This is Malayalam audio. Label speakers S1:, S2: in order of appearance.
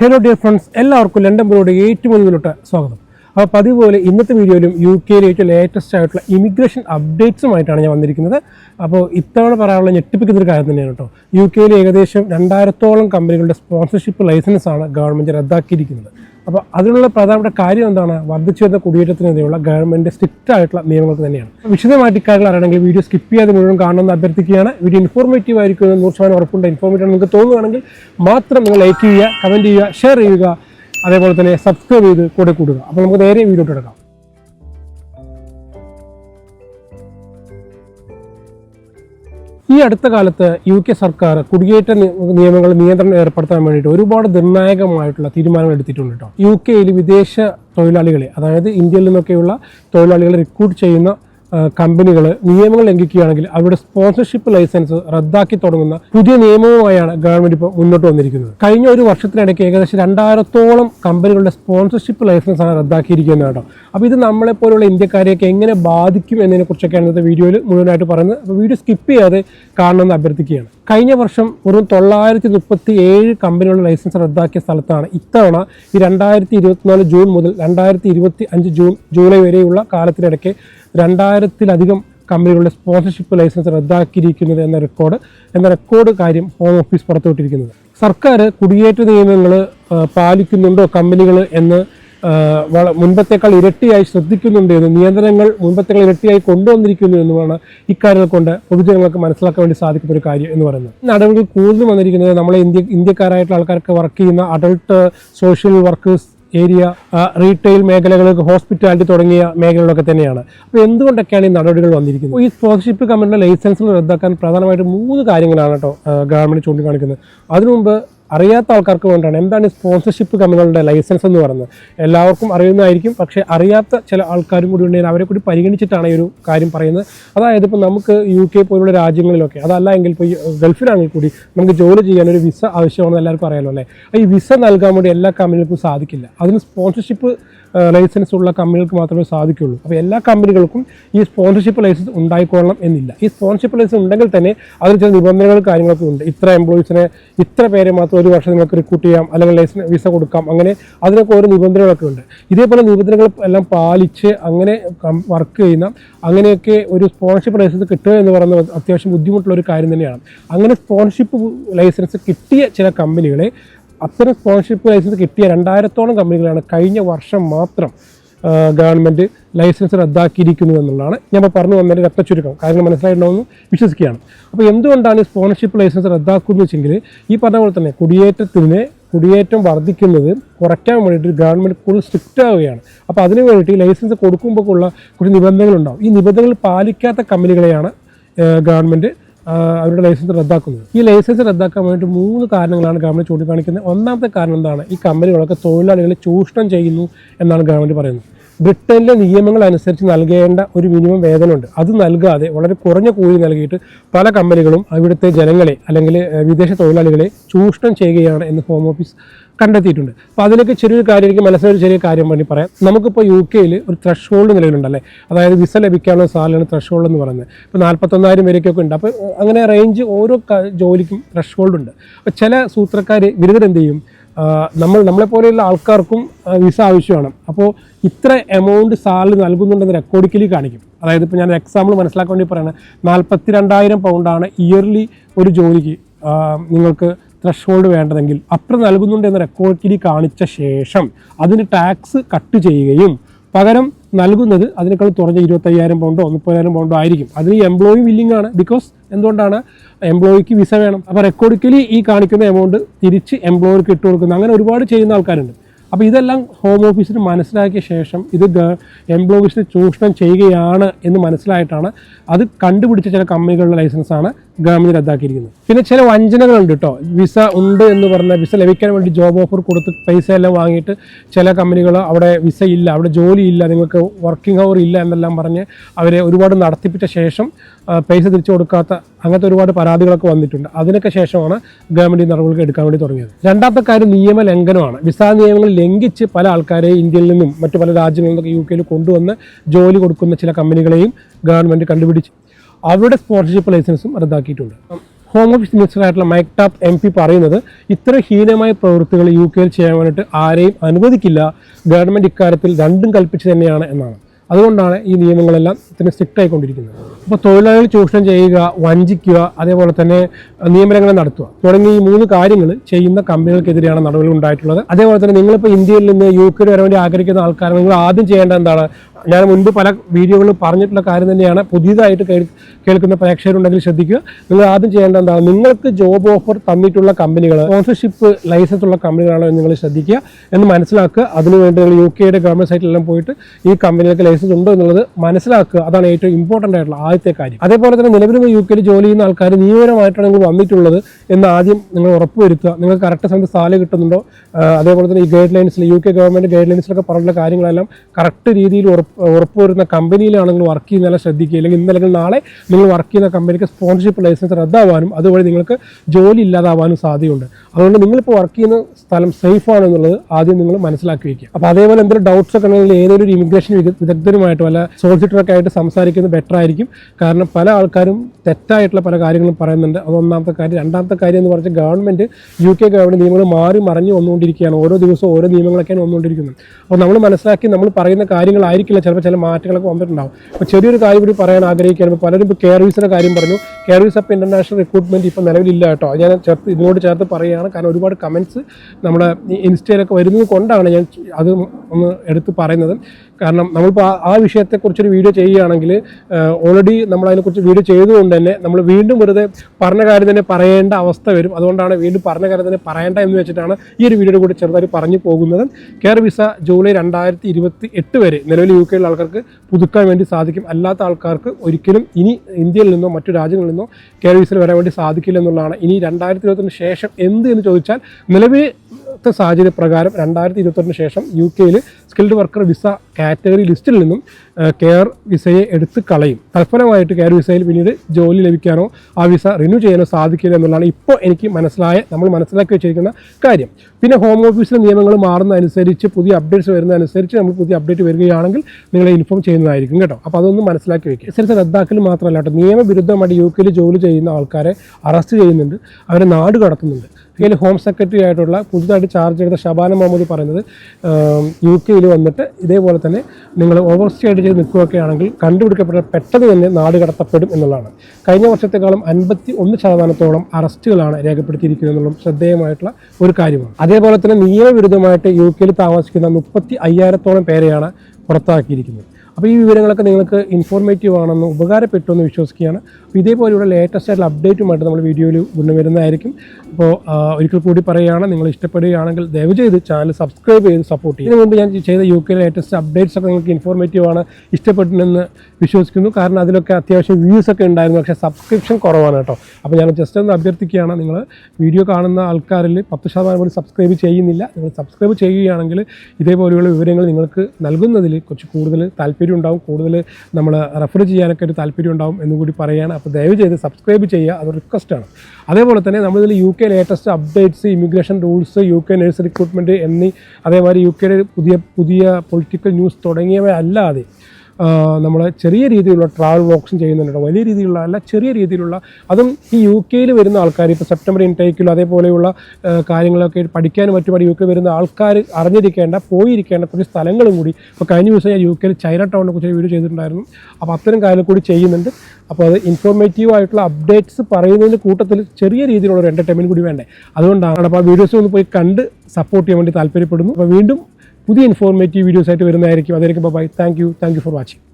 S1: ഹലോ ഡിയർ ഫ്രണ്ട്സ് എല്ലാവർക്കും ലണ്ടൻ ബ്രോഡ് ഏറ്റവും മുന്നിലോട്ട് സ്വാഗതം. അപ്പോൾ പതിവ് പോലെ ഇന്നത്തെ വീഡിയോയിലും യു കെയിലെ ഏറ്റവും ലേറ്റസ്റ്റ് ആയിട്ടുള്ള ഇമിഗ്രേഷൻ അപ്ഡേറ്റ്സുമായിട്ടാണ് ഞാൻ വന്നിരിക്കുന്നത്. അപ്പോൾ ഇത്തവണ പറയാനുള്ള ഞെട്ടിപ്പിക്കുന്ന ഒരു കാര്യം തന്നെയാണ് കേട്ടോ. യു കെയിൽ ഏകദേശം രണ്ടായിരത്തോളം കമ്പനികളുടെ സ്പോൺസർഷിപ്പ് ലൈസൻസാണ് ഗവൺമെന്റ് റദ്ദാക്കിയിരിക്കുന്നത്. അപ്പോൾ അതിനുള്ള പ്രധാനപ്പെട്ട കാര്യം എന്താണ്? വർദ്ധിച്ചു വരുന്ന കുടിയേറ്റത്തിനെതിരെയുള്ള ഗവൺമെന്റ് സ്ട്രിക്റ്റ് ആയിട്ടുള്ള നിയമങ്ങൾ തന്നെയാണ്. വിശദമായിട്ട് ഇക്കാര്യങ്ങൾ അറിയണമെങ്കിൽ വീഡിയോ സ്കിപ്പ് ചെയ്യാതെ മുഴുവൻ കാണണമെന്ന് അഭ്യർത്ഥിക്കുകയാണ്. വീഡിയോ ഇൻഫോർമേറ്റീവ് ആയിരിക്കും നൂറ് ശതമാനം ഉറപ്പുണ്ട്. ഇൻഫോർമേറ്റീവ് നിങ്ങൾക്ക് തോന്നുകയാണെങ്കിൽ മാത്രം നിങ്ങൾ ലൈക്ക് ചെയ്യുക കമന്റ് ചെയ്യുക ഷെയർ ചെയ്യുക അതേപോലെ തന്നെ സബ്സ്ക്രൈബ് ചെയ്ത് കൂടെ കൂടുക. അപ്പോൾ നമുക്ക് നേരെ വീഡിയോ എടുക്കാം ഈ അടുത്ത കാലത്ത് യു കെ സർക്കാർ കുടിയേറ്റ നിയമങ്ങൾ നിയന്ത്രണം ഏർപ്പെടുത്താൻ വേണ്ടിയിട്ട് ഒരുപാട് നിർണായകമായിട്ടുള്ള തീരുമാനങ്ങൾ എടുത്തിട്ടുണ്ട് കേട്ടോ യു കെയിൽ വിദേശ തൊഴിലാളികളെ അതായത് ഇന്ത്യയിൽ നിന്നൊക്കെയുള്ള തൊഴിലാളികളെ റിക്രൂട്ട് ചെയ്യുന്ന കമ്പനികൾ നിയമങ്ങൾ ലംഘിക്കുകയാണെങ്കിൽ അവരുടെ സ്പോൺസർഷിപ്പ് ലൈസൻസ് റദ്ദാക്കി തുടങ്ങുന്ന പുതിയ നിയമവുമായാണ് ഗവൺമെന്റ് ഇപ്പോൾ മുന്നോട്ട് വന്നിരിക്കുന്നത്. കഴിഞ്ഞ ഒരു വർഷത്തിനിടയ്ക്ക് ഏകദേശം രണ്ടായിരത്തോളം കമ്പനികളുടെ സ്പോൺസർഷിപ്പ് ലൈസൻസ് ആണ് റദ്ദാക്കിയിരിക്കുന്നത് കേട്ടോ. അപ്പോൾ ഇത് നമ്മളെപ്പോലുള്ള ഇന്ത്യക്കാരെയൊക്കെ എങ്ങനെ ബാധിക്കും എന്നതിനെ കുറിച്ചൊക്കെയാണ് ഇന്നത്തെ വീഡിയോയിൽ മുഴുവനായിട്ട് പറയുന്നത്. അപ്പോൾ വീഡിയോ സ്കിപ്പ് ചെയ്യാതെ കാണണമെന്ന് അഭ്യർത്ഥിക്കുകയാണ്. കഴിഞ്ഞ വർഷം വെറും തൊള്ളായിരത്തി മുപ്പത്തി ഏഴ് കമ്പനികളുടെ ലൈസൻസ് റദ്ദാക്കിയ സ്ഥലത്താണ് ഇത്തവണ ഈ രണ്ടായിരത്തി ഇരുപത്തിനാല് ജൂൺ മുതൽ രണ്ടായിരത്തി ഇരുപത്തി അഞ്ച് ജൂൺ ജൂലൈ വരെയുള്ള കാലത്തിനിടയ്ക്ക് രണ്ടായിരത്തിലധികം കമ്പനികളുടെ സ്പോൺസർഷിപ്പ് ലൈസൻസ് റദ്ദാക്കിയിരിക്കുന്നത് എന്ന റെക്കോർഡ് എന്ന റെക്കോർഡ് കാര്യം ഹോം ഓഫീസ് പുറത്തുവിട്ടിരിക്കുന്നത്. സർക്കാർ കുടിയേറ്റ നിയമങ്ങൾ പാലിക്കുന്നുണ്ടോ കമ്പനികൾ എന്ന് മുൻപത്തേക്കാൾ ഇരട്ടിയായി ശ്രദ്ധിക്കുന്നുണ്ട് എന്ന് നിയന്ത്രണങ്ങൾ മുൻപത്തേക്കാൾ ഇരട്ടിയായി കൊണ്ടുവന്നിരിക്കുന്നു എന്നുമാണ് ഇക്കാര്യങ്ങൾ കൊണ്ട് പൊതുജനങ്ങൾക്ക് മനസ്സിലാക്കാൻ വേണ്ടി സാധിക്കുന്ന ഒരു കാര്യം എന്ന് പറയുന്നത്. നടപടികൾ കൂടുതൽ വന്നിരിക്കുന്നത് നമ്മളെ ഇന്ത്യ ഇന്ത്യക്കാരായിട്ടുള്ള ആൾക്കാർക്ക് വർക്ക് ചെയ്യുന്ന adult social workers area retail മേഖലകൾ ഹോസ്പിറ്റാലിറ്റി തുടങ്ങിയ മേഖലകളൊക്കെ തന്നെയാണ്. അപ്പോൾ എന്തുകൊണ്ടൊക്കെയാണ് ഈ നടപടികൾ വന്നിരിക്കുന്നത്? ഈ സ്പോൺസർഷിപ്പ് കമ്പനിയുടെ ലൈസൻസുകൾ റദ്ദാക്കാൻ പ്രധാനമായിട്ടും മൂന്ന് കാര്യങ്ങളാണ് കേട്ടോ ഗവൺമെന്റ് ചൂണ്ടിക്കാണിക്കുന്നത്. അതിനു മുമ്പ് അറിയാത്ത ആൾക്കാർക്ക് വേണ്ടിയാണ്. എന്താണ് സ്പോൺസർഷിപ്പ് കമ്പനികളുടെ ലൈസൻസ് എന്ന് പറയുന്നത്? എല്ലാവർക്കും അറിയുന്നതായിരിക്കും. പക്ഷേ അറിയാത്ത ചില ആൾക്കാരും കൂടി ഉണ്ടെങ്കിൽ അവരെ കൂടി പരിഗണിച്ചിട്ടാണ് ഈ ഒരു കാര്യം പറയുന്നത്. അതായത് ഇപ്പോൾ നമുക്ക് യു കെ പോലുള്ള രാജ്യങ്ങളിലൊക്കെ അതല്ല എങ്കിൽ ഇപ്പോൾ ഗൾഫിലാണെങ്കിൽ കൂടി നമുക്ക് ജോലി ചെയ്യാൻ ഒരു വിസ ആവശ്യമാണെന്ന് എല്ലാവർക്കും അറിയാലോ അല്ലേ? ഈ വിസ നൽകാൻ വേണ്ടി എല്ലാ കമ്പനികൾക്കും സാധിക്കില്ല. അതിന് സ്പോൺസർഷിപ്പ് ലൈസൻസ് ഉള്ള കമ്പനികൾക്ക് മാത്രമേ സാധിക്കുകയുള്ളൂ അപ്പോൾ എല്ലാ കമ്പനികൾക്കും ഈ സ്പോൺസർഷിപ്പ് ലൈസൻസ് ഉണ്ടായിക്കൊള്ളണം എന്നില്ല. ഈ സ്പോൺസർഷിപ്പ് ലൈസൻസ് ഉണ്ടെങ്കിൽ തന്നെ അതിൽ ചില നിബന്ധനകൾ കാര്യങ്ങളൊക്കെ ഉണ്ട്. ഇത്ര എംപ്ലോയീസിനെ ഇത്ര പേരെ മാത്രം ഒരു വർഷം നിങ്ങൾക്ക് റിക്രൂട്ട് ചെയ്യാം അല്ലെങ്കിൽ ലൈസൻസ് വിസ കൊടുക്കാം അങ്ങനെ അതിനൊക്കെ ഓരോ നിബന്ധനകളൊക്കെ ഉണ്ട്. ഇതേപോലെ നിബന്ധനകൾ എല്ലാം പാലിച്ച് അങ്ങനെ വർക്ക് ചെയ്യുന്ന അങ്ങനെയൊക്കെ ഒരു സ്പോൺഷിപ്പ് ലൈസൻസ് കിട്ടുക എന്ന് പറയുന്നത് അത്യാവശ്യം ബുദ്ധിമുട്ടുള്ള ഒരു കാര്യം തന്നെയാണ്. അങ്ങനെ സ്പോൺഷിപ്പ് ലൈസൻസ് കിട്ടിയ ചില കമ്പനികളെ അത്തരം സ്പോൺഷിപ്പ് ലൈസൻസ് കിട്ടിയ രണ്ടായിരത്തോളം കമ്പനികളാണ് കഴിഞ്ഞ വർഷം മാത്രം ഗവൺമെന്റ് ലൈസൻസ് റദ്ദാക്കിയിരിക്കുന്നു എന്നുള്ളതാണ്. ഞാൻ ഇപ്പോൾ പറഞ്ഞു വന്നതിന്റെ രക്ത ചുരുക്കം കാര്യങ്ങൾ മനസ്സിലായിട്ടുണ്ടാവുമെന്ന് വിശ്വസിക്കുകയാണ്. അപ്പോൾ എന്തുകൊണ്ടാണ് ഈ സ്പോൺസർഷിപ്പ് ലൈസൻസ് റദ്ദാക്കുന്നത് വെച്ചെങ്കിൽ ഈ പറഞ്ഞ പോലെ തന്നെ കുടിയേറ്റത്തിന് കുടിയേറ്റം വർദ്ധിക്കുന്നത് കുറയ്ക്കാൻ വേണ്ടിയിട്ട് ഗവൺമെന്റ് കൂടുതൽ സ്ട്രിക്റ്റ് ആവുകയാണ്. അപ്പോൾ അതിന് വേണ്ടിയിട്ട് ലൈസൻസ് കൊടുക്കുമ്പോൾ ഉള്ള കുറച്ച് നിബന്ധനകളുണ്ടാവും. ഈ നിബന്ധനകൾ പാലിക്കാത്ത കമ്പനികളെയാണ് ഗവൺമെന്റ് അവരുടെ ലൈസൻസ് റദ്ദാക്കുന്നത്. ഈ ലൈസൻസ് റദ്ദാക്കാൻ വേണ്ടി മൂന്ന് കാരണങ്ങളാണ് ഗവൺമെന്റ് ചൂണ്ടിക്കാണിക്കുന്നത്. ഒന്നാമത്തെ കാരണം എന്താണ്? ഈ കമ്പനികളൊക്കെ തൊഴിലാളികളെ ചൂഷണം ചെയ്യുന്നു എന്നാണ് ഗവൺമെന്റ് പറയുന്നത്. ബ്രിട്ടനിലെ നിയമങ്ങൾ അനുസരിച്ച് നൽകേണ്ട ഒരു മിനിമം വേതനമുണ്ട്. അത് നൽകാതെ വളരെ കുറഞ്ഞ കൂലി നൽകിയിട്ട് പല കമ്പനികളും അവിടുത്തെ ജനങ്ങളെ അല്ലെങ്കിൽ വിദേശ തൊഴിലാളികളെ ചൂഷണം ചെയ്യുകയാണ് എന്ന് ഹോം ഓഫീസ് കണ്ടെത്തിയിട്ടുണ്ട്. അപ്പോൾ അതിലേക്ക് ചെറിയൊരു കാര്യം എനിക്ക് മനസ്സിലൊരു ചെറിയ കാര്യം വേണ്ടി പറയാം. നമുക്കിപ്പോൾ യു കെയിൽ ഒരു ത്രഷ് ഹോൾഡ് നിലവിലുണ്ടല്ലേ? അതായത് വിസ ലഭിക്കാനുള്ള സാലറിയാണ് ത്രഷ് ഹോൾഡ് എന്ന് പറയുന്നത്. ഇപ്പോൾ നാൽപ്പത്തൊന്നായിരം വരെയൊക്കെ ഉണ്ട്. അപ്പോൾ അങ്ങനെ റേഞ്ച് ഓരോ ജോലിക്കും ത്രഷ് ഹോൾഡ് ഉണ്ട്. അപ്പോൾ ചില സൂത്രക്കാർ ബിരുദരെന്ത് ചെയ്യും? നമ്മൾ നമ്മളെപ്പോലെയുള്ള ആൾക്കാർക്കും വിസ ആവശ്യമാണ്. അപ്പോൾ ഇത്ര എമൗണ്ട് സാലറി നൽകുന്നുണ്ടെന്ന് റെക്കോർഡിക്കലി കാണിക്കും. അതായത് ഇപ്പോൾ ഞാൻ എക്സാമ്പിൾ മനസ്സിലാക്കാൻ വേണ്ടി പറയുന്നത് നാൽപ്പത്തി രണ്ടായിരം പൗണ്ടാണ് ഇയർലി ഒരു ജോലിക്ക് നിങ്ങൾക്ക് ത്രഷ് ഹോൾഡ് വേണ്ടതെങ്കിൽ അത്ര നൽകുന്നുണ്ട് എന്ന് റെക്കോർഡിക്കലി കാണിച്ച ശേഷം അതിന് ടാക്സ് കട്ട് ചെയ്യുകയും പകരം നൽകുന്നത് അതിനേക്കാൾ കുറഞ്ഞ ഇരുപത്തയ്യായിരം പൗണ്ടോ മുപ്പതിനായിരം പൗണ്ടോ ആയിരിക്കും. അതിന് എംപ്ലോയി വില്ലിംഗ് ആണ് ബിക്കോസ് എന്തുകൊണ്ടാണ് എംപ്ലോയിക്ക് വിസ വേണം? അപ്പോൾ റെക്കോർഡിക്കലി ഈ കാണിക്കുന്ന എമൗണ്ട് തിരിച്ച് എംപ്ലോയർക്ക് ഇട്ട് കൊടുക്കുന്നത് അങ്ങനെ ഒരുപാട് ചെയ്യുന്ന ആൾക്കാരുണ്ട്. അപ്പോൾ ഇതെല്ലാം ഹോം ഓഫീസിന് മനസ്സിലാക്കിയ ശേഷം ഇത് എംപ്ലോയീസിന് ചൂഷണം ചെയ്യുകയാണ് എന്ന് മനസ്സിലായിട്ടാണ് അത് കണ്ടുപിടിച്ച ചില കമ്പനികളുടെ ലൈസൻസാണ് ഗവൺമെന്റ് റദ്ദാക്കിയിരിക്കുന്നത് പിന്നെ ചില വഞ്ചനകളുണ്ട് കേട്ടോ വിസ ഉണ്ട് എന്ന് പറഞ്ഞാൽ വിസ ലഭിക്കാൻ വേണ്ടി ജോബ് ഓഫർ കൊടുത്ത് പൈസ എല്ലാം വാങ്ങിയിട്ട് ചില കമ്പനികൾ അവിടെ വിസ ഇല്ല അവിടെ ജോലി ഇല്ല നിങ്ങൾക്ക് വർക്കിംഗ് അവർ ഇല്ല എന്നെല്ലാം പറഞ്ഞ് അവരെ ഒരുപാട് നടത്തിപ്പിച്ച ശേഷം പൈസ തിരിച്ചു കൊടുക്കാത്ത അങ്ങനത്തെ ഒരുപാട് പരാതികളൊക്കെ വന്നിട്ടുണ്ട്. അതിനൊക്കെ ശേഷമാണ് ഗവൺമെന്റ് നടപടികൾ എടുക്കാൻ വേണ്ടി തുടങ്ങിയത്. രണ്ടാമത്തെ കാര്യം നിയമ ലംഘനമാണ്. വിസ നിയമങ്ങൾ ലംഘിച്ച് പല ആൾക്കാരെയും ഇന്ത്യയിൽ നിന്നും മറ്റു പല രാജ്യങ്ങളിൽ നിന്നൊക്കെ യു കെയിൽ കൊണ്ടുവന്ന് ജോലി കൊടുക്കുന്ന ചില കമ്പനികളെയും ഗവൺമെന്റ് കണ്ടുപിടിച്ച് അവരുടെ സ്പോൺസർഷിപ്പ് ലൈസൻസും റദ്ദാക്കിയിട്ടുണ്ട്. ഹോം ഓഫീസ് മിനിസ്റ്റർ ആയിട്ടുള്ള മൈക്ക് ടാപ്പ് എം പി പറയുന്നത് ഇത്ര ഹീനമായ പ്രവൃത്തികൾ യു കെയിൽ ചെയ്യാൻ വേണ്ടിയിട്ട് ആരെയും അനുവദിക്കില്ല. ഗവൺമെന്റ് ഇക്കാര്യത്തിൽ രണ്ടും കൽപ്പിച്ചു തന്നെയാണ് എന്നാണ്. അതുകൊണ്ടാണ് ഈ നിയമങ്ങളെല്ലാം ഇത്ര സ്ട്രിക്റ്റ് ആയിക്കൊണ്ടിരിക്കുന്നത് അപ്പോൾ തൊഴിലാളികൾ ചൂഷണം ചെയ്യുക വഞ്ചിക്കുക അതേപോലെ തന്നെ നിയമലംഘനം നടത്തുക തുടങ്ങി ഈ മൂന്ന് കാര്യങ്ങൾ ചെയ്യുന്ന കമ്പനികൾക്കെതിരെയാണ് നടപടികൾ ഉണ്ടായിട്ടുള്ളത്. അതേപോലെ തന്നെ നിങ്ങളിപ്പോൾ ഇന്ത്യയിൽ നിന്ന് യു കെ വരാൻ വേണ്ടി ആഗ്രഹിക്കുന്ന ആൾക്കാർ നിങ്ങൾ ആദ്യം ചെയ്യേണ്ട എന്താണ്? ഞാൻ മുൻപ് പല വീഡിയോകളിൽ പറഞ്ഞിട്ടുള്ള കാര്യം തന്നെയാണ്. പുതിയതായിട്ട് കേൾ- കേൾക്കുന്ന പ്രേക്ഷകരുണ്ടെങ്കിൽ ശ്രദ്ധിക്കുക. നിങ്ങൾ ആദ്യം ചെയ്യേണ്ട എന്താണ്? നിങ്ങൾക്ക് ജോബ് ഓഫർ തന്നിട്ടുള്ള കമ്പനികൾ സ്പോൺസർഷിപ്പ് ലൈസൻസ് ഉള്ള കമ്പനികളാണോ എന്ന് നിങ്ങൾ ശ്രദ്ധിക്കുക. എന്ന് മനസ്സിലാക്കുക. അതിനുവേണ്ടി നിങ്ങൾ യു കെയുടെ ഗവൺമെന്റ് സൈറ്റിലെല്ലാം പോയിട്ട് ഈ കമ്പനികൾക്ക് ലൈസൻസ് ഉണ്ടോ എന്നുള്ളത് മനസ്സിലാക്കുക. അതാണ് ഏറ്റവും ഇമ്പോർട്ടന്റ് ആയിട്ടുള്ള ആദ്യത്തെ കാര്യം. അതേപോലെ തന്നെ നിലവിൽ യു കെയിൽ ജോലി ചെയ്യുന്ന ആൾക്കാർ നിയമപരമായിട്ടാണ് നിങ്ങൾ വന്നിട്ടുള്ളത് എന്ന് ആദ്യം നിങ്ങൾ ഉറപ്പുവരുത്തുക. നിങ്ങൾ കറക്റ്റ് സമയത്ത് സാല കിട്ടുന്നുണ്ടോ? അതേപോലെ തന്നെ ഈ ഗൈഡ് ലൈൻസിൽ യു കെ ഗവൺമെന്റ് ഗൈഡ് ലൈൻസിലൊക്കെ പറഞ്ഞിട്ടുള്ള കാര്യങ്ങളെല്ലാം കറക്റ്റ് രീതിയിൽ ഉറപ്പ് ഉറപ്പുവരുന്ന കമ്പനിയിലാണ് നിങ്ങൾ വർക്ക് ചെയ്യുന്നതെല്ലാം ശ്രദ്ധിക്കുക. അല്ലെങ്കിൽ ഇന്നലെ നാളെ നിങ്ങൾ വർക്ക് ചെയ്യുന്ന കമ്പനിക്ക് സ്പോൺസർഷിപ്പ് ലൈസൻസ് റദ്ദാവാനും അതുവഴി നിങ്ങൾക്ക് ജോലി ഇല്ലാതാവാനും സാധ്യതയുണ്ട്. അതുകൊണ്ട് നിങ്ങളിപ്പോൾ വർക്ക് ചെയ്യുന്ന സ്ഥലം സേഫ് ആണെന്നുള്ളത് ആദ്യം നിങ്ങൾ മനസ്സിലാക്കി വയ്ക്കുക അപ്പോൾ അതേപോലെ എന്തെങ്കിലും ഡൗട്ട്സ് ഒക്കെ ഉണ്ടെങ്കിൽ ഏതൊരു ഇമിഗ്രേഷൻ വിദഗ്ധരുമായിട്ട് വല്ല സോളിസിറ്ററൊക്കെ ആയിട്ട് സംസാരിക്കുന്നത് ബെറ്റർ ആയിരിക്കും. കാരണം പല ആൾക്കാരും തെറ്റായിട്ടുള്ള പല കാര്യങ്ങളും പറയുന്നുണ്ട്. അതൊന്നാമത്തെ കാര്യം. രണ്ടാമത്തെ കാര്യം എന്ന് പറഞ്ഞാൽ ഗവൺമെന്റ് യു കെ ഗവൺമെന്റ് നിയമങ്ങൾ മാറി മറിഞ്ഞ് വന്നുകൊണ്ടിരിക്കുകയാണ്. ഓരോ ദിവസവും ഓരോ നിയമങ്ങളൊക്കെയാണ് വന്നുകൊണ്ടിരിക്കുന്നത്. അപ്പോൾ നമ്മൾ മനസ്സിലാക്കി നമ്മൾ പറയുന്ന കാര്യങ്ങളായിരിക്കില്ല. ചിലപ്പോൾ ചില മാറ്റങ്ങളൊക്കെ വന്നിട്ടുണ്ടാവും. അപ്പോൾ ചെറിയൊരു കാര്യം കൂടി പറയാൻ ആഗ്രഹിക്കുകയാണ്. ഇപ്പോൾ പലരും ഇപ്പോൾ കെയർ വീസിന്റെ കാര്യം പറഞ്ഞു. കെയർ വീസ് അപ്പോൾ ഇന്റർനാഷണൽ റിക്രൂട്ട്മെന്റ് ഇപ്പോൾ നിലവിലില്ല കേട്ടോ. ഞാൻ ചേർത്ത് ഇതിനോട് ചേർത്ത് പറയുകയാണ്. കാരണം ഒരുപാട് കമന്റ്സ് നമ്മുടെ ഇൻസ്റ്റയിലൊക്കെ വരുന്നത് കൊണ്ടാണ് ഞാൻ അത് ഒന്ന് എടുത്ത് പറയുന്നത്. കാരണം നമ്മളിപ്പോൾ ആ- വിഷയത്തെക്കുറിച്ചൊരു വീഡിയോ ചെയ്യുകയാണെങ്കിൽ ഓൾറെഡി നമ്മൾ അതിനെക്കുറിച്ച് വീഡിയോ ചെയ്തുകൊണ്ട് തന്നെ നമ്മൾ വീണ്ടും വെറുതെ പറഞ്ഞ കാര്യം തന്നെ പറയേണ്ട അവസ്ഥ വരും. അതുകൊണ്ടാണ് വീണ്ടും പറഞ്ഞ കാര്യം തന്നെ പറയേണ്ട എന്ന് വെച്ചിട്ടാണ് ഈ ഒരു വീഡിയോ കൂടി ചെറുതായി പറഞ്ഞു പോകുന്നത്. കെയർ വിസ ജൂലൈ രണ്ടായിരത്തി ഇരുപത്തി എട്ട് വരെ നിലവിൽ യു കെയിലുള്ള ആൾക്കാർക്ക് പുതുക്കാൻ വേണ്ടി സാധിക്കും. അല്ലാത്ത ആൾക്കാർക്ക് ഒരിക്കലും ഇനി ഇന്ത്യയിൽ നിന്നോ മറ്റു രാജ്യങ്ങളിൽ നിന്നോ കെയർ വിസയിൽ വരാൻ വേണ്ടി സാധിക്കില്ല എന്നുള്ളതാണ്. ഇനി രണ്ടായിരത്തി ഇരുപത്തിന് ശേഷം എന്ത് എന്ന് ചോദിച്ചാൽ നിലവിലത്തെ സാഹചര്യ പ്രകാരം രണ്ടായിരത്തി ഇരുപത്തൊന്നിന് ശേഷം യു കെയിൽ സ്കിൽഡ് വർക്കർ വിസ കാറ്റഗറി ലിസ്റ്റിൽ നിന്നും കെയർ വിസയെ എടുത്ത് കളയും. തൽഫലമായിട്ട് കെയർ വിസയിൽ പിന്നീട് ജോലി ലഭിക്കാനോ ആ വിസ റിന്യൂ ചെയ്യാനോ സാധിക്കില്ല എന്നുള്ളതാണ് ഇപ്പോൾ എനിക്ക് മനസ്സിലായ നമ്മൾ മനസ്സിലാക്കി വെച്ചിരിക്കുന്ന കാര്യം. പിന്നെ ഹോം ഓഫീസിലെ നിയമങ്ങൾ മാറുന്നതനുസരിച്ച് പുതിയ അപ്ഡേറ്റ്സ് വരുന്നതനുസരിച്ച് നമ്മൾ പുതിയ അപ്ഡേറ്റ് വരികയാണെങ്കിൽ നിങ്ങളെ ഇൻഫോം ചെയ്യുന്നതായിരിക്കും കേട്ടോ. അപ്പോൾ അതൊന്ന് മനസ്സിലാക്കി വെക്കുക. ശരി റദ്ദാക്കൽ മാത്രമല്ല കേട്ടോ നിയമവിരുദ്ധമായിട്ട് യു കെയിൽ ജോലി ചെയ്യുന്ന ആൾക്കാരെ അറസ്റ്റ് ചെയ്യുന്നുണ്ട്. അവരെ നാട് കടത്തുന്നുണ്ട്. കെയിൽ ഹോം സെക്രട്ടറി ആയിട്ടുള്ള പുതുതായിട്ട് ചാർജ് ചെയ്ത ഷബാന മുഹമ്മദ് പറയുന്നത് യു കെയിൽ വന്നിട്ട് ഇതേപോലെ തന്നെ നിങ്ങൾ ഓവർ സ്റ്റേഡ് ചെയ്ത് നിൽക്കുകയൊക്കെ ആണെങ്കിൽ കണ്ടുപിടിക്കപ്പെട്ട പെട്ടെന്ന് തന്നെ നാട് കടത്തപ്പെടും എന്നുള്ളതാണ്. കഴിഞ്ഞ വർഷത്തെക്കാളും അൻപത്തി ഒന്ന് ശതമാനത്തോളം അറസ്റ്റുകളാണ് രേഖപ്പെടുത്തിയിരിക്കുന്നത് എന്നുള്ളതും ശ്രദ്ധേയമായിട്ടുള്ള ഒരു കാര്യമാണ്. അതേപോലെ തന്നെ നിയമവിരുദ്ധമായിട്ട് യു കെയിൽ താമസിക്കുന്ന മുപ്പത്തി അയ്യായിരത്തോളം പേരെയാണ് പുറത്താക്കിയിരിക്കുന്നത്. അപ്പോൾ ഈ വിവരങ്ങളൊക്കെ നിങ്ങൾക്ക് ഇൻഫോർമേറ്റീവ് ആണെന്ന് ഉപകാരപ്പെട്ടു എന്ന് വിശ്വസിക്കുകയാണ്. അപ്പോൾ ഇതേപോലെയുള്ള ലേറ്റസ്റ്റ് ആയിട്ടുള്ള അപ്ഡേറ്റുമായിട്ട് നമ്മൾ വീഡിയോയിൽ മുന്നേ വരുന്നതായിരിക്കും. അപ്പോൾ ഒരിക്കൽ കൂടി പറയുകയാണ് നിങ്ങൾ ഇഷ്ടപ്പെടുകയാണെങ്കിൽ ദയവ് ചെയ്ത് ചാനൽ സബ്സ്ക്രൈബ് ചെയ്ത് സപ്പോർട്ട് ചെയ്യും ഇതിനു മുമ്പ് ഞാൻ ചെയ്ത യു കെ ലേറ്റസ്റ്റ് അപ്ഡേറ്റ്സ് ഒക്കെ നിങ്ങൾക്ക് ഇൻഫോർമേറ്റീവ് ആണ് ഇഷ്ടപ്പെട്ടെന്ന് വിശ്വസിക്കുന്നു. കാരണം അതിലൊക്കെ അത്യാവശ്യം വ്യൂസ് ഒക്കെ ഉണ്ടായിരുന്നു പക്ഷേ സബ്സ്ക്രിപ്ഷൻ കുറവാണ് കേട്ടോ. അപ്പോൾ ഞാൻ ജസ്റ്റ് ഒന്ന് അഭ്യർത്ഥിക്കുകയാണ് നിങ്ങൾ വീഡിയോ കാണുന്ന ആൾക്കാരിൽ പത്ത് ശതമാനം പോലും സബ്സ്ക്രൈബ് ചെയ്യുന്നില്ല. നിങ്ങൾ സബ്സ്ക്രൈബ് ചെയ്യുകയാണെങ്കിൽ ഇതേപോലെയുള്ള വിവരങ്ങൾ നിങ്ങൾക്ക് നൽകുന്നതിൽ കുറച്ച് കൂടുതൽ താല്പര്യം ഉണ്ടാവും കൂടുതൽ നമ്മൾ റെഫർ ചെയ്യാനൊക്കെ ഒരു താല്പര്യം ഉണ്ടാവും എന്നും കൂടി പറയുകയാണ് അപ്പോൾ ദയവ് ചെയ്ത് സബ്സ്ക്രൈബ് ചെയ്യുക അത് റിക്വസ്റ്റാണ് അതേപോലെ തന്നെ നമ്മളിതിൽ U K latest updates immigration rules U K nurse recruitment എന്നീ അതേമാതിരി യു കെയുടെ പുതിയ പുതിയ പൊളിറ്റിക്കൽ ന്യൂസ് തുടങ്ങിയവ അല്ലാതെ നമ്മൾ ചെറിയ രീതിയിലുള്ള ട്രാവൽ വ്ളോഗ്സും ചെയ്യുന്നുണ്ട്. വലിയ രീതിയിലുള്ള അല്ല ചെറിയ രീതിയിലുള്ള അതും ഈ യു കെയിൽ വരുന്ന ആൾക്കാർ ഇപ്പോൾ സെപ്റ്റംബർ ഇൻടേക്കിലും അതേപോലെയുള്ള കാര്യങ്ങളൊക്കെ പഠിക്കാനും മറ്റുപാടി യു കെ വരുന്ന ആൾക്കാർ അറിഞ്ഞിരിക്കേണ്ട പോയിരിക്കേണ്ട കുറച്ച് സ്ഥലങ്ങളും കൂടി ഇപ്പോൾ കഴിഞ്ഞ ദിവസം ഞാൻ യു കെയിൽ ചൈന ടൗണിനെ കുറിച്ച് വീഡിയോ ചെയ്തിട്ടുണ്ടായിരുന്നു. അപ്പോൾ അത്തരം കാര്യങ്ങൾ കൂടി ചെയ്യുന്നുണ്ട്. അപ്പോൾ അത് ഇൻഫോർമേറ്റീവ് ആയിട്ടുള്ള അപ്ഡേറ്റ്സ് പറയുന്നതിന് കൂട്ടത്തിൽ ചെറിയ രീതിയിലുള്ള ഒരു എന്റർടൈൻമെന്റ് കൂടി വേണ്ടേ. അതുകൊണ്ടാണ്. അപ്പോൾ ആ വീഡിയോസ് ഒന്ന് പോയി കണ്ട് സപ്പോർട്ട് ചെയ്യാൻ വേണ്ടി താല്പര്യപ്പെടുന്നു. അപ്പോൾ വീണ്ടും പുതിയ ഇൻഫോർമേറ്റീവ് വീഡിയോസ് ആയിട്ട് വരുന്നതായിരിക്കും. അതായിരിക്കും bye thank you thank you for watching